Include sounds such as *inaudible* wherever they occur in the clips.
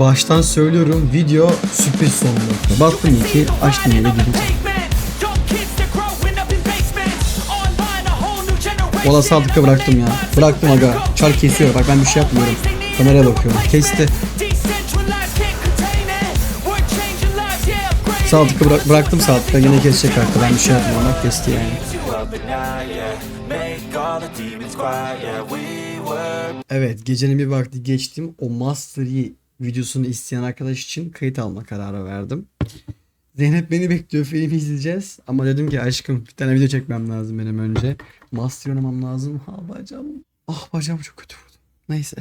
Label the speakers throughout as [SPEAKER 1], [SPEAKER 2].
[SPEAKER 1] Baştan söylüyorum video sürpriz sonunda. Bastım linki açtım yere girdim. Valla saldıkta bıraktım ya. Bıraktım aga. Çar kesiyor. Bak ben bir şey yapmıyorum. Kameraya bakıyorum. Kesti. Saldıkta bıra- bıraktım saldıkta. Yine kesecek artık. Ben bir şey yapmıyorum. Bak kesti yani. Evet gecenin bir vakti geçtim. O Master Yi videosunu isteyen arkadaş için kayıt alma kararı verdim. Zeynep beni bekliyor filmi izleyeceğiz. Ama dedim ki aşkım bir tane video çekmem lazım benim önce. Master oynamam lazım. Ha bacağım. Ah bacağım çok kötü vurdu. Neyse.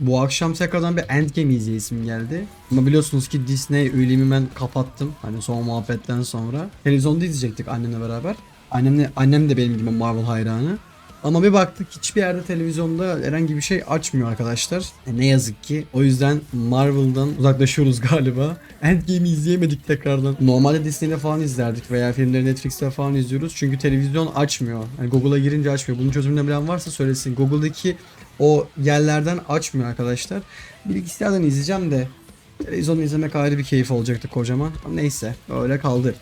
[SPEAKER 1] Bu akşam tekrardan bir Endgame izleyesim geldi. Ama biliyorsunuz ki Disney üyeliğimi ben kapattım. Hani son muhabbetten sonra. Televizyonda izleyecektik annemle beraber. Annemle, annem de benim gibi Marvel hayranı. Ama bir baktık hiçbir yerde televizyonda herhangi bir şey açmıyor arkadaşlar. E, ne yazık ki. O yüzden Marvel'dan uzaklaşıyoruz *laughs* galiba. Endgame'i izleyemedik tekrardan. Normalde Disney'de falan izlerdik veya filmleri Netflix'te falan izliyoruz. Çünkü televizyon açmıyor. Yani Google'a girince açmıyor. Bunun çözümünü bilen varsa söylesin. Google'daki o yerlerden açmıyor arkadaşlar. Bilgisayardan izleyeceğim de televizyonu izlemek ayrı bir keyif olacaktı kocaman. Ama neyse öyle kaldı.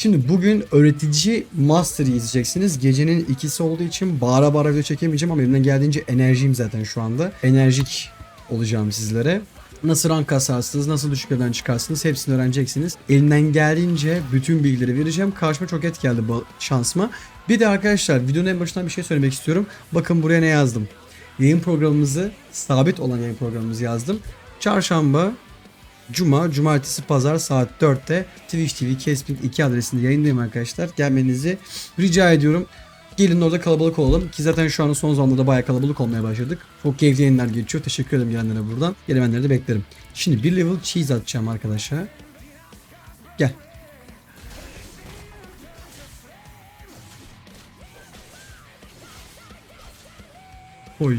[SPEAKER 1] Şimdi bugün öğretici Master'ı izleyeceksiniz. Gecenin ikisi olduğu için bağıra bağıra video çekemeyeceğim ama elimden geldiğince enerjiyim zaten şu anda. Enerjik olacağım sizlere. Nasıl rank kasarsınız, nasıl düşük evden çıkarsınız hepsini öğreneceksiniz. Elimden geldiğince bütün bilgileri vereceğim. Karşıma çok et geldi bu şansıma. Bir de arkadaşlar videonun en başından bir şey söylemek istiyorum. Bakın buraya ne yazdım. Yayın programımızı, sabit olan yayın programımızı yazdım. Çarşamba, Cuma, Cumartesi, Pazar saat 4'te Twitch TV Kesping 2 adresinde yayındayım arkadaşlar. Gelmenizi rica ediyorum. Gelin orada kalabalık olalım ki zaten şu an son zamanlarda bayağı kalabalık olmaya başladık. Çok keyifli yayınlar geçiyor. Teşekkür ederim gelenlere buradan. Gelemenleri de beklerim. Şimdi bir level cheese atacağım arkadaşlar. Gel. Oy.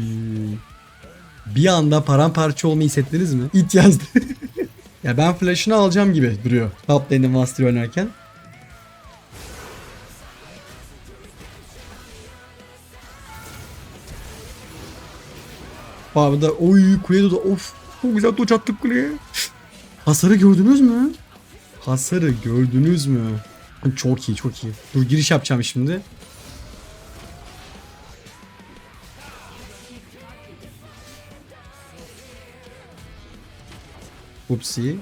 [SPEAKER 1] Bir anda paramparça olmayı hissettiniz mi? İt yazdı. *laughs* ya ben flash'ını alacağım gibi duruyor. Top lane'de Master oynarken. Abi da oy kuleye de of çok güzel doç attık kuleye. Hasarı gördünüz mü? Hasarı gördünüz mü? Çok iyi çok iyi. Dur giriş yapacağım şimdi. Upsi.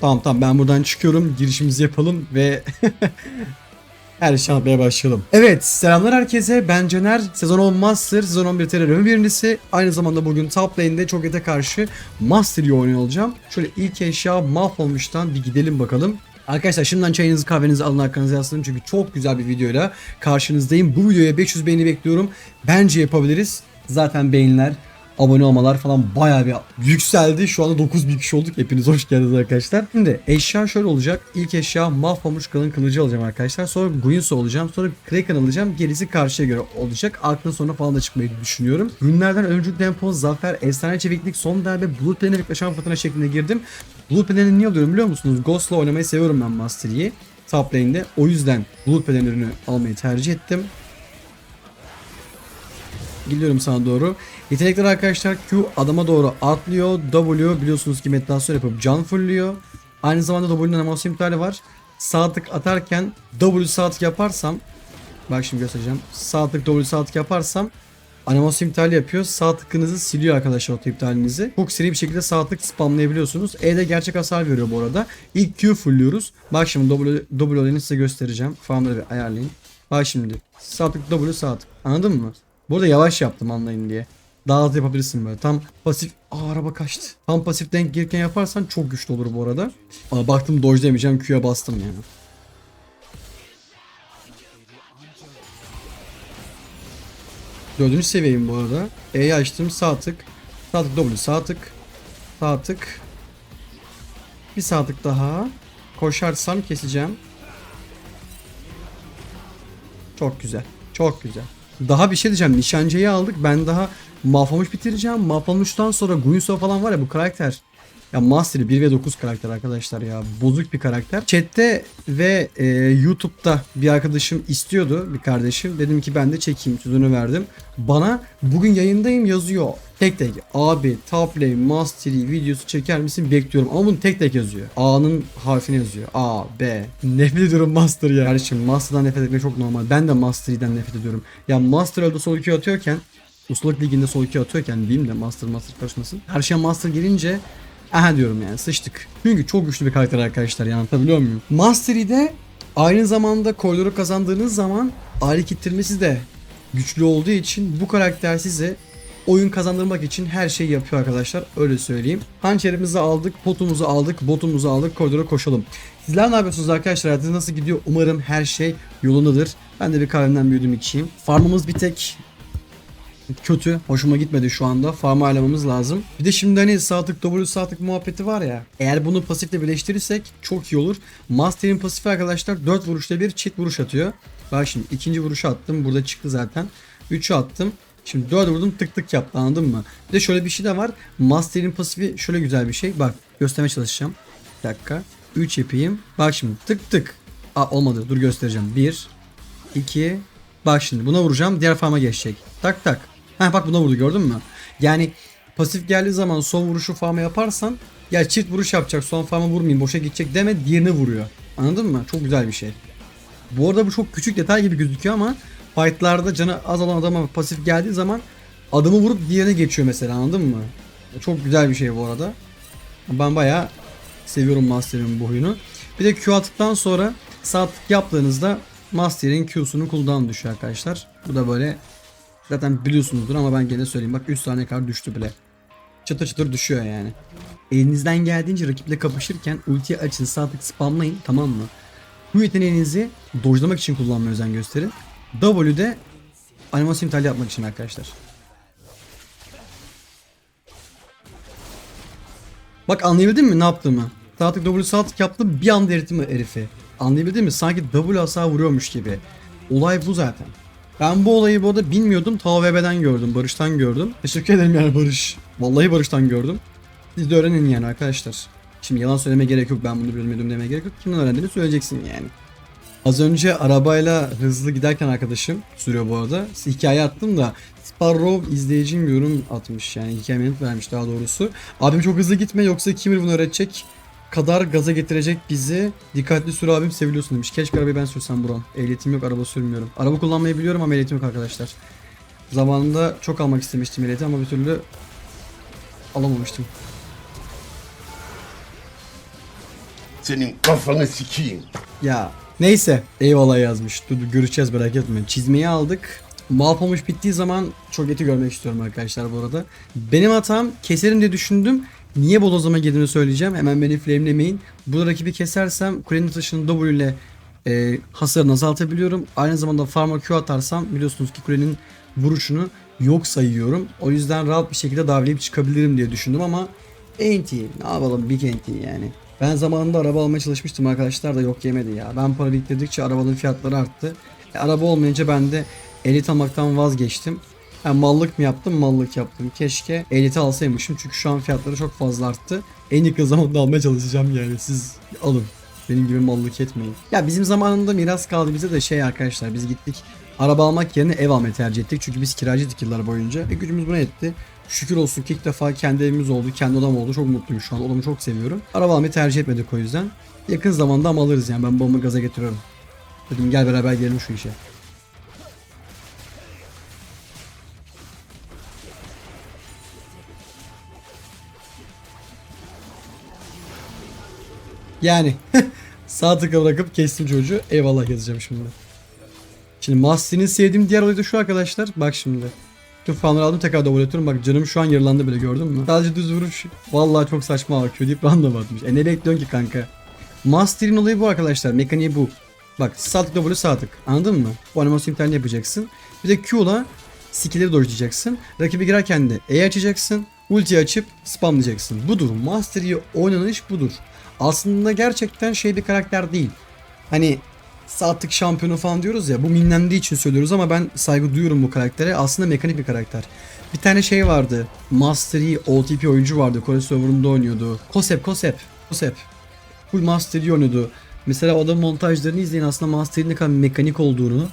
[SPEAKER 1] Tamam tamam ben buradan çıkıyorum. Girişimizi yapalım ve *laughs* her şey yapmaya başlayalım. Evet selamlar herkese ben Caner. Sezon 10 Master, sezon 11 terör birincisi. Aynı zamanda bugün top lane'de çok ete karşı Master'ı oynuyor olacağım. Şöyle ilk eşya mahvolmuştan bir gidelim bakalım. Arkadaşlar şimdiden çayınızı kahvenizi alın arkanıza yaslanın çünkü çok güzel bir videoyla karşınızdayım. Bu videoya 500 beğeni bekliyorum. Bence yapabiliriz. Zaten beğeniler, abone olmalar falan bayağı bir yükseldi. Şu anda 9000 kişi olduk. Hepiniz hoş geldiniz arkadaşlar. Şimdi eşya şöyle olacak. İlk eşya mahvolmuş kalın kılıcı alacağım arkadaşlar. Sonra Guinsoo alacağım. Sonra Kraken alacağım. Gerisi karşıya göre olacak. Aklın sonra falan da çıkmayı düşünüyorum. Ürünlerden öncü tempo, zafer, efsane çeviklik, son darbe, Blood Plan'e yaklaşan fırtına şeklinde girdim. Blood Plan'i niye alıyorum biliyor musunuz? Ghost'la oynamayı seviyorum ben Master Yi. Top lane'de. O yüzden Plan ürünü almayı tercih ettim. Gidiyorum sana doğru. Yetenekler arkadaşlar Q adama doğru atlıyor. W biliyorsunuz ki meditasyon yapıp can fullüyor. Aynı zamanda W'nin animasyon iptali var. Sağ tık atarken W sağ tık yaparsam Bak şimdi göstereceğim. Sağ tık W sağ tık yaparsam animasyon iptali yapıyor. Sağ tıkınızı siliyor arkadaşlar o iptalinizi. Çok seri bir şekilde sağ tık spamlayabiliyorsunuz. E'de gerçek hasar veriyor bu arada. İlk Q fullüyoruz. Bak şimdi W, W olayını size göstereceğim. Farmları bir ayarlayın. Bak şimdi. Sağ tık W sağ tık. Anladın mı? Bu arada yavaş yaptım anlayın diye. Daha hızlı yapabilirsin böyle. Tam pasif... Aa araba kaçtı. Tam pasif denk girken yaparsan çok güçlü olur bu arada. Ama baktım dodge demeyeceğim Q'ya bastım yani. Dördüncü seviyeyim bu arada. E'yi açtım sağ tık. Sağ tık W sağ tık. Sağ tık. Bir sağ tık daha. Koşarsam keseceğim. Çok güzel. Çok güzel. Daha bir şey diyeceğim. Nişancıyı aldık. Ben daha mahvolmuş bitireceğim. Mahvolmuştan sonra Guinsoo falan var ya bu karakter. Ya Mastery 1 ve 9 karakter arkadaşlar ya. Bozuk bir karakter. Chat'te ve e, YouTube'da bir arkadaşım istiyordu bir kardeşim. Dedim ki ben de çekeyim sözünü verdim. Bana bugün yayındayım yazıyor. Tek tek abi top lane mastery videosu çeker misin bekliyorum ama bunu tek tek yazıyor. A'nın harfini yazıyor. A, B. Nefret ediyorum master ya. Kardeşim master'dan nefret etmek çok normal. Ben de mastery'den nefret ediyorum. Ya master öldü sol 2 atıyorken Ustalık liginde sol 2 atıyorken diyeyim de master master karışmasın. Şeye master gelince aha diyorum yani sıçtık. Çünkü çok güçlü bir karakter arkadaşlar yani anlatabiliyor muyum? Mastery'de aynı zamanda koridoru kazandığınız zaman alet ittirmesi de güçlü olduğu için bu karakter size oyun kazandırmak için her şeyi yapıyor arkadaşlar. Öyle söyleyeyim. Hançerimizi aldık, potumuzu aldık, botumuzu aldık, koridora koşalım. Sizler ne yapıyorsunuz arkadaşlar? Hayatınız nasıl gidiyor? Umarım her şey yolundadır. Ben de bir kahvemden büyüdüm içeyim. Farmımız bir tek kötü. Hoşuma gitmedi şu anda. Farmı ayarlamamız lazım. Bir de şimdi hani sağ tık W sağ muhabbeti var ya. Eğer bunu pasifle birleştirirsek çok iyi olur. Master'in pasifi arkadaşlar 4 vuruşta bir çift vuruş atıyor. Bak şimdi ikinci vuruşu attım. Burada çıktı zaten. 3'ü attım. Şimdi 4 vurdum tık tık yaptı anladın mı? Bir de şöyle bir şey de var. Master'in pasifi şöyle güzel bir şey. Bak göstermeye çalışacağım. Bir dakika. 3 yapayım. Bak şimdi tık tık. Aa, olmadı dur göstereceğim. 1 2 Bak şimdi buna vuracağım diğer farma geçecek. Tak tak. Ha bak buna vurdu gördün mü? Yani pasif geldiği zaman son vuruşu farma yaparsan ya çift vuruş yapacak son farma vurmayayım boşa gidecek deme diğerini vuruyor. Anladın mı? Çok güzel bir şey. Bu arada bu çok küçük detay gibi gözüküyor ama fightlarda canı az olan adama pasif geldiği zaman adamı vurup diğerine geçiyor mesela anladın mı? Çok güzel bir şey bu arada. Ben bayağı seviyorum Master'in bu oyunu. Bir de Q attıktan sonra sağ tık yaptığınızda Master'in Q'sunun cooldown düşüyor arkadaşlar. Bu da böyle zaten biliyorsunuzdur ama ben gene söyleyeyim. Bak 3 saniye kadar düştü bile. Çıtır çıtır düşüyor yani. Elinizden geldiğince rakiple kapışırken ultiyi açın sağ tık spamlayın tamam mı? Bu yeteneğinizi dojlamak için kullanmaya özen gösterin. W'de animasyon iptal yapmak için arkadaşlar. Bak anlayabildin mi ne yaptığımı? Sağ tık W sağ tık yaptım bir anda eritim herifi. Anlayabildin mi? Sanki W hasar vuruyormuş gibi. Olay bu zaten. Ben bu olayı bu arada bilmiyordum. TVB'den gördüm. Barış'tan gördüm. Teşekkür ederim yani Barış. Vallahi Barış'tan gördüm. Siz de öğrenin yani arkadaşlar. Şimdi yalan söyleme gerek yok. Ben bunu bilmiyordum demeye gerek yok. Kimden öğrendiğini söyleyeceksin yani. Az önce arabayla hızlı giderken arkadaşım sürüyor bu arada. Hikaye attım da Sparrow izleyicim yorum atmış yani hikaye vermiş daha doğrusu. Abim çok hızlı gitme yoksa Kimir bunu öğretecek kadar gaza getirecek bizi. Dikkatli sür abim seviliyorsun demiş. Keşke arabayı ben sürsem Buran. Ehliyetim yok araba sürmüyorum. Araba kullanmayı biliyorum ama ehliyetim yok arkadaşlar. Zamanında çok almak istemiştim ehliyeti ama bir türlü alamamıştım.
[SPEAKER 2] Senin kafanı sikeyim.
[SPEAKER 1] Ya neyse eyvallah yazmış. Dur, görüşeceğiz merak etmeyin. Çizmeyi aldık. Malpamuş bittiği zaman çok eti görmek istiyorum arkadaşlar bu arada. Benim hatam keserim diye düşündüm. Niye bodozlama girdiğimi söyleyeceğim. Hemen beni flamelemeyin. Bu rakibi kesersem kulenin taşını W ile e, hasarını azaltabiliyorum. Aynı zamanda farma Q atarsam biliyorsunuz ki kulenin vuruşunu yok sayıyorum. O yüzden rahat bir şekilde davlayıp çıkabilirim diye düşündüm ama NT ne yapalım Big NT yani. Ben zamanında araba almaya çalışmıştım arkadaşlar da yok yemedi ya. Ben para biriktirdikçe arabanın fiyatları arttı. E, araba olmayınca ben de elit almaktan vazgeçtim. Ha, mallık mı yaptım? Mallık yaptım. Keşke elite alsaymışım çünkü şu an fiyatları çok fazla arttı. En yakın zamanda almaya çalışacağım yani siz alın. Benim gibi mallık etmeyin. Ya bizim zamanında miras kaldı bize de şey arkadaşlar biz gittik araba almak yerine ev almayı tercih ettik. Çünkü biz kiracıydık yıllar boyunca ve gücümüz buna etti. Şükür olsun ki ilk defa kendi evimiz oldu, kendi odam oldu. Çok mutluyum şu an. Odamı çok seviyorum. Araba almayı tercih etmedik o yüzden. Yakın zamanda ama alırız yani. Ben babamı gaza getiriyorum. Dedim gel beraber gelelim şu işe. Yani *laughs* sağ tıka bırakıp kestim çocuğu. Eyvallah yazacağım şimdi. Şimdi Master'in sevdiğim diğer olayı da şu arkadaşlar. Bak şimdi. Tüm fanları aldım tekrar double atıyorum. Bak canım şu an yarılandı bile gördün mü? Sadece düz vuruş. Vallahi çok saçma bakıyor deyip random atmış. E ne bekliyorsun ki kanka? Master'in olayı bu arkadaşlar. Mekaniği bu. Bak sağ tık double sağ tık. Anladın mı? Bu animasyon iptalini yapacaksın. Bir de Q'la skill'leri dojlayacaksın. Rakibi girerken de E açacaksın. Ulti açıp spamlayacaksın. Budur. Master Yi oynanış budur. Aslında gerçekten şey bir karakter değil. Hani saatlik şampiyonu falan diyoruz ya bu minlendiği için söylüyoruz ama ben saygı duyuyorum bu karaktere. Aslında mekanik bir karakter. Bir tane şey vardı. Master Yi OTP oyuncu vardı. Kore serverında oynuyordu. Kosep, Kosep, Kosep. Full Master oynuyordu. Mesela o adamın montajlarını izleyin aslında Master Yi'nin mekanik olduğunu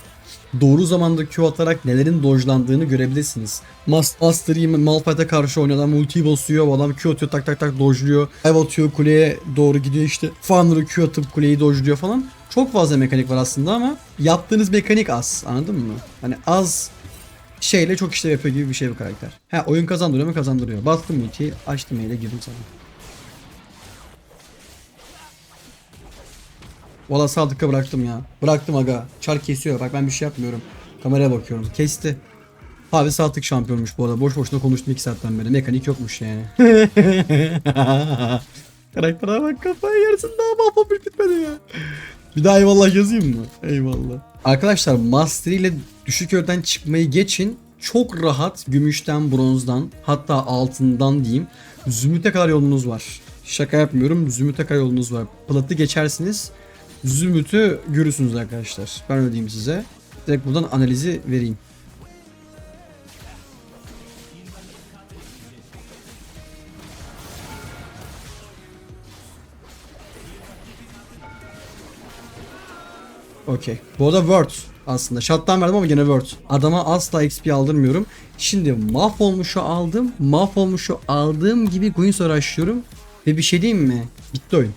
[SPEAKER 1] doğru zamanda Q atarak nelerin dojlandığını görebilirsiniz. Mas- Master Yi Malphite'e karşı oynuyor adam ultiyi basıyor o adam Q atıyor tak tak tak dojluyor. Dive atıyor kuleye doğru gidiyor işte. Founder'ı Q atıp kuleyi dojluyor falan. Çok fazla mekanik var aslında ama yaptığınız mekanik az anladın mı? Hani az şeyle çok işlev yapıyor gibi bir şey bu karakter. Ha oyun kazandırıyor mu kazandırıyor. Bastım ultiyi açtım ile girdim sana. Valla sağ tıka bıraktım ya. Bıraktım aga. Çar kesiyor. Bak ben bir şey yapmıyorum. Kameraya bakıyorum. Kesti. Abi sağ tık şampiyonmuş bu arada. Boş boşuna konuştum 2 saatten beri. Mekanik yokmuş yani. *laughs* Karaktere bak kafayı yersin daha mahvolmuş bitmedi ya. Bir daha eyvallah yazayım mı? Eyvallah. Arkadaşlar Master ile düşük örden çıkmayı geçin. Çok rahat gümüşten, bronzdan, hatta altından diyeyim. Zümrüt'e kadar yolunuz var. Şaka yapmıyorum. Zümrüt'e kadar yolunuz var. Platı geçersiniz. Zümrüt'ü görürsünüz arkadaşlar. Ben öyle diyeyim size. Direkt buradan analizi vereyim. Okey. Bu arada Word aslında. Shutdown verdim ama gene Word. Adama asla XP aldırmıyorum. Şimdi mahvolmuşu aldım. Mahvolmuşu aldığım gibi Guinness araştırıyorum. Ve bir şey diyeyim mi? Bitti oyun.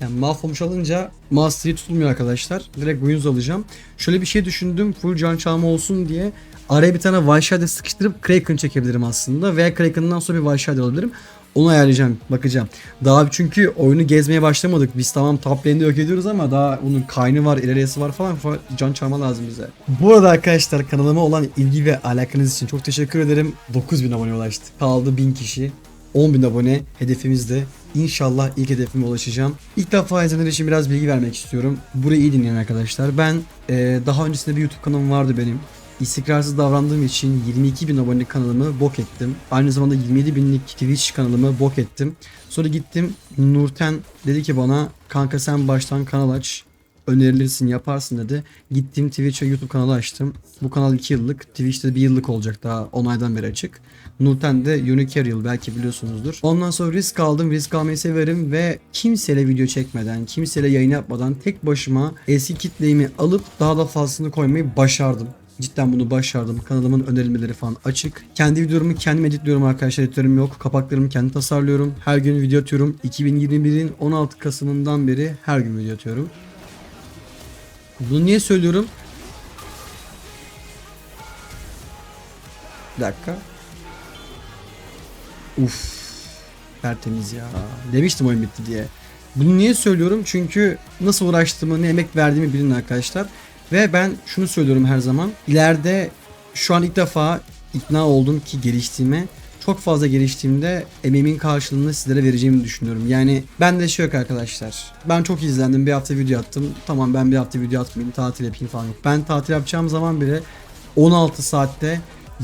[SPEAKER 1] Yani mahvolmuş alınca Mastery tutulmuyor arkadaşlar. Direkt Guinness alacağım. Şöyle bir şey düşündüm. Full can çalma olsun diye. Araya bir tane Shot'e sıkıştırıp Kraken çekebilirim aslında. Veya Kraken'dan sonra bir Shot alabilirim. Onu ayarlayacağım. Bakacağım. Daha çünkü oyunu gezmeye başlamadık. Biz tamam top lane'de yok ediyoruz ama daha onun kaynı var, ilerisi var falan. Fa- Can çalma lazım bize. Bu arada arkadaşlar kanalıma olan ilgi ve alakanız için çok teşekkür ederim. 9000 abone ulaştık. Kaldı 1000 kişi. 10.000 abone hedefimizde. İnşallah ilk hedefime ulaşacağım. İlk defa izleyenler için biraz bilgi vermek istiyorum. Burayı iyi dinleyin arkadaşlar. Ben e, daha öncesinde bir YouTube kanalım vardı benim. İstikrarsız davrandığım için 22 bin abone kanalımı bok ettim. Aynı zamanda 27 binlik Twitch kanalımı bok ettim. Sonra gittim Nurten dedi ki bana kanka sen baştan kanal aç önerilirsin yaparsın dedi. Gittim Twitch ve YouTube kanalı açtım. Bu kanal 2 yıllık. Twitch'te 1 yıllık olacak daha 10 aydan beri açık. Nurten de Unicarrial belki biliyorsunuzdur. Ondan sonra risk aldım. Risk almayı severim ve kimseyle video çekmeden, kimseyle yayın yapmadan tek başıma eski kitlemi alıp daha da fazlasını koymayı başardım. Cidden bunu başardım. Kanalımın önerilmeleri falan açık. Kendi videolarımı kendim editliyorum arkadaşlar. Editörüm yok. Kapaklarımı kendi tasarlıyorum. Her gün video atıyorum. 2021'in 16 Kasım'ından beri her gün video atıyorum. Bunu niye söylüyorum? Bir dakika. Uf. Tertemiz ya. Demiştim oyun bitti diye. Bunu niye söylüyorum? Çünkü nasıl uğraştığımı, ne emek verdiğimi bilin arkadaşlar. Ve ben şunu söylüyorum her zaman. İleride şu an ilk defa ikna oldum ki geliştiğime. Çok fazla geliştiğimde emeğimin karşılığını sizlere vereceğimi düşünüyorum. Yani ben de şey yok arkadaşlar. Ben çok izlendim. Bir hafta video attım. Tamam ben bir hafta video atmayayım. Tatil yapayım falan yok. Ben tatil yapacağım zaman bile 16 saatte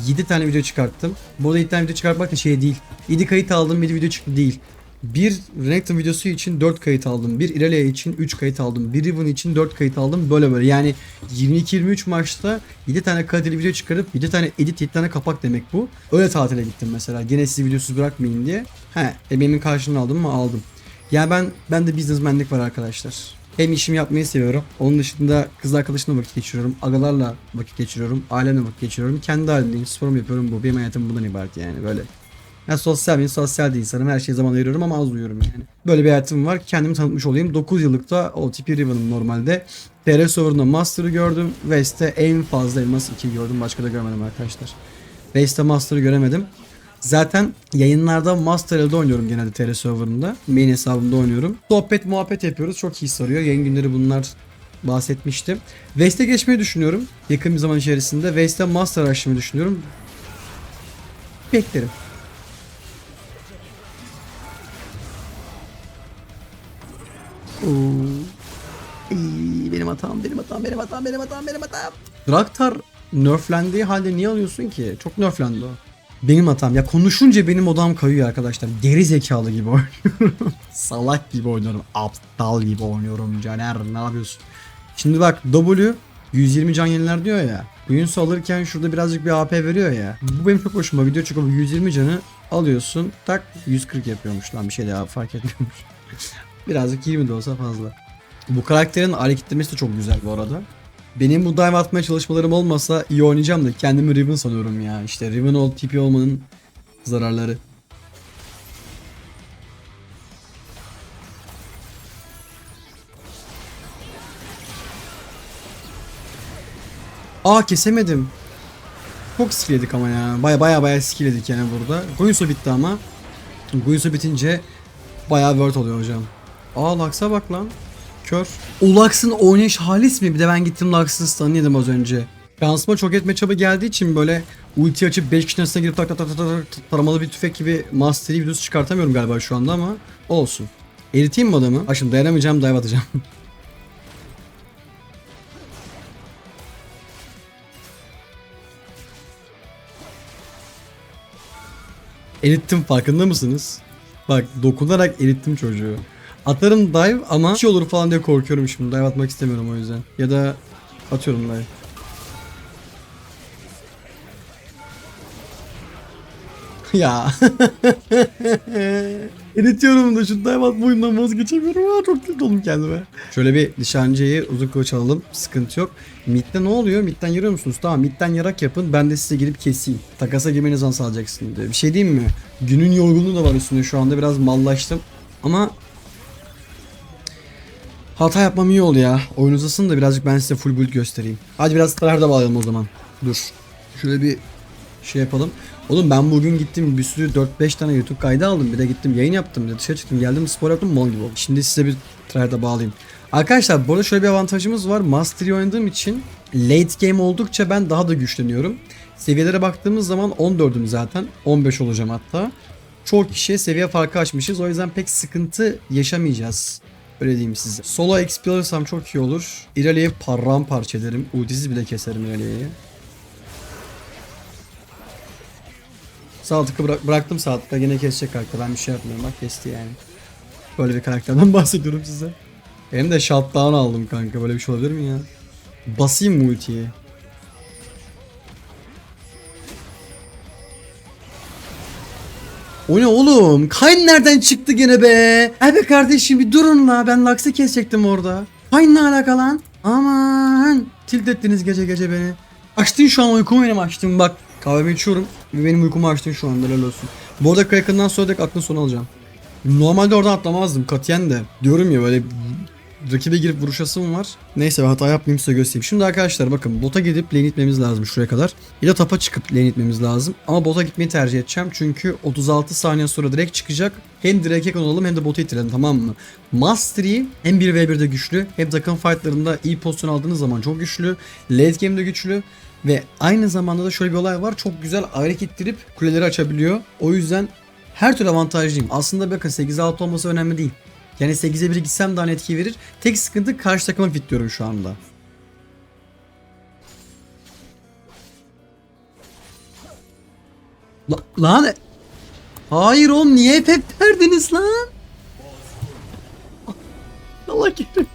[SPEAKER 1] 7 tane video çıkarttım. Bu arada 7 tane video çıkartmak da şey değil. 7 kayıt aldım 7 video çıktı değil. Bir Renekton videosu için 4 kayıt aldım. Bir Irelia için 3 kayıt aldım. Bir Riven için 4 kayıt aldım. Böyle böyle. Yani 22-23 maçta 7 tane kaliteli video çıkarıp 7 tane edit 7 tane kapak demek bu. Öyle tatile gittim mesela. Gene sizi videosuz bırakmayın diye. He emeğimin karşılığını aldım mı aldım. Yani ben ben de businessmenlik var arkadaşlar. Hem işimi yapmayı seviyorum. Onun dışında kız arkadaşımla vakit geçiriyorum. Agalarla vakit geçiriyorum. Ailemle vakit geçiriyorum. Kendi halimdeyim. Sporumu yapıyorum. Bu benim hayatım bundan ibaret yani böyle. Ben sosyal bir sosyal de insanım. Her şeye zaman ayırıyorum ama az uyuyorum yani. Böyle bir hayatım var. Kendimi tanıtmış olayım. 9 yıllıkta OTP Riven'ım normalde. TR Server'ında Master'ı gördüm. West'te en fazla Elmas 2 gördüm. Başka da görmedim arkadaşlar. West'te Master'ı göremedim. Zaten yayınlarda Master elde oynuyorum genelde TR Server'ında. Main hesabımda oynuyorum. Sohbet muhabbet yapıyoruz. Çok iyi sarıyor. Yayın günleri bunlar bahsetmiştim. West'e geçmeyi düşünüyorum. Yakın bir zaman içerisinde. West'te Master açmayı düşünüyorum. Beklerim. Benim hatam, benim hatam, benim hatam, benim hatam, benim hatam. Draktar nerflendiği halde niye alıyorsun ki? Çok nerflendi o. Benim hatam. Ya konuşunca benim odam kayıyor arkadaşlar. Geri zekalı gibi *laughs* oynuyorum. Salak gibi oynuyorum. Aptal gibi oynuyorum. Caner ne yapıyorsun? Şimdi bak W 120 can yeniler diyor ya. Yunus alırken şurada birazcık bir AP veriyor ya. Bu benim çok hoşuma gidiyor çünkü bu 120 canı alıyorsun tak 140 yapıyormuş lan bir şey daha fark etmiyormuş. Birazcık 20 de olsa fazla. Bu karakterin hareketlemesi de çok güzel bu arada. Benim bu dive atmaya çalışmalarım olmasa iyi oynayacağım da kendimi Riven sanıyorum ya. İşte Riven ol tipi olmanın zararları. Aa kesemedim. Çok skill yedik ama ya. Baya baya baya skill yedik yani burada. Guinsoo bitti ama. Guinsoo bitince baya word oluyor hocam. Aa Lux'a bak lan. Kör. O Lux'ın oynayış halis mi? Bir de ben gittim Lux'ın stun'ını yedim az önce. Şansıma çok etme çabı geldiği için böyle ulti açıp 5 kişinin arasına girip tak tak tak tak tak taramalı bir tüfek gibi mastery videosu çıkartamıyorum galiba şu anda ama olsun. Eriteyim mi adamı? Ha şimdi dayanamayacağım dive atacağım. *laughs* Erittim farkında mısınız? Bak dokunarak erittim çocuğu. Atarım dive ama şey olur falan diye korkuyorum şimdi. Dive atmak istemiyorum o yüzden. Ya da atıyorum dive. *laughs* ya. *laughs* Eritiyorum da şu dive atma oyundan vazgeçemiyorum. Aa, çok kötü oldum kendime. Şöyle bir nişancıyı uzun kılıç alalım. Sıkıntı yok. Mid'de ne oluyor? Mid'den yarıyor musunuz? Tamam mid'den yarak yapın. Ben de size girip keseyim. Takasa girmeniz an sağlayacaksın diye. Bir şey diyeyim mi? Günün yorgunluğu da var üstünde şu anda. Biraz mallaştım. Ama Hata yapmam iyi oldu ya. Oyun uzasın da birazcık ben size full build göstereyim. Hadi biraz tryhard'a bağlayalım o zaman. Dur. Şöyle bir şey yapalım. Oğlum ben bugün gittim bir sürü 4-5 tane YouTube kaydı aldım. Bir de gittim yayın yaptım. Bir de dışarı çıktım geldim spor yaptım mal gibi oldu. Şimdi size bir tryhard'a bağlayayım. Arkadaşlar burada şöyle bir avantajımız var. Mastery oynadığım için late game oldukça ben daha da güçleniyorum. Seviyelere baktığımız zaman 14'üm zaten. 15 olacağım hatta. Çoğu kişiye seviye farkı açmışız. O yüzden pek sıkıntı yaşamayacağız. Öyle diyeyim size. Solo XP alırsam çok iyi olur. İralia'yı paramparça ederim. Ultisiz bile keserim İralia'yı. Sağ tıkı bıra- bıraktım sağ tıkla yine kesecek karakter. Ben bir şey yapmıyorum bak kesti yani. Böyle bir karakterden *laughs* bahsediyorum size. Hem de shutdown aldım kanka. Böyle bir şey olabilir mi ya? Basayım mı ultiyi? O ne oğlum? Kayn nereden çıktı gene be? Abi kardeşim bir durun la. Ben Lux'ı kesecektim orada. Kayn ne alaka lan? Aman. Tilt ettiniz gece gece beni. Açtın şu an uykumu benim açtın bak. Kahvemi içiyorum ve benim uykumu açtın şu anda helal olsun. Bu arada Kraken'dan sonra direkt aklın sonu alacağım. Normalde oradan atlamazdım katiyen de. Diyorum ya böyle rakibe girip vuruşasım var. Neyse ben hata yapmayayım size göstereyim. Şimdi arkadaşlar bakın bota gidip lane itmemiz lazım şuraya kadar. Ya da tapa çıkıp lane itmemiz lazım. Ama bota gitmeyi tercih edeceğim. Çünkü 36 saniye sonra direkt çıkacak. Hem direkt yakın olalım hem de bota itirelim tamam mı? Mastery hem 1v1'de güçlü hem takım fightlarında iyi pozisyon aldığınız zaman çok güçlü. Late game'de güçlü. Ve aynı zamanda da şöyle bir olay var. Çok güzel ayrık ittirip kuleleri açabiliyor. O yüzden her türlü avantajlıyım. Aslında bakın 8-6 olması önemli değil. Yani 8'e 1 gitsem daha etki verir. Tek sıkıntı karşı takıma fitliyorum şu anda. La, lan Hayır oğlum niye hep hep verdiniz lan? Allah geri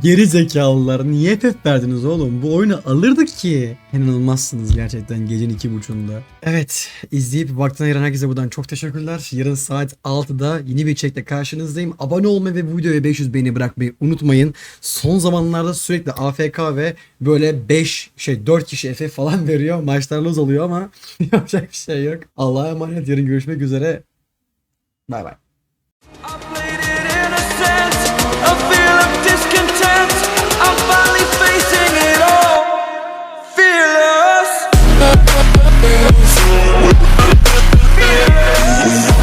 [SPEAKER 1] Geri zekalılar niye hep verdiniz oğlum? Bu oyunu alırdık ki. İnanılmazsınız gerçekten gecenin iki buçuğunda. Evet izleyip vaktini ayıran herkese buradan çok teşekkürler. Yarın saat 6'da yeni bir içerikle karşınızdayım. Abone olmayı ve bu videoya 500 beğeni bırakmayı unutmayın. Son zamanlarda sürekli AFK ve böyle 5 şey 4 kişi FF falan *laughs* veriyor. Maçlarınız oluyor ama *laughs* yapacak bir şey yok. Allah'a emanet yarın görüşmek üzere. Bay bay.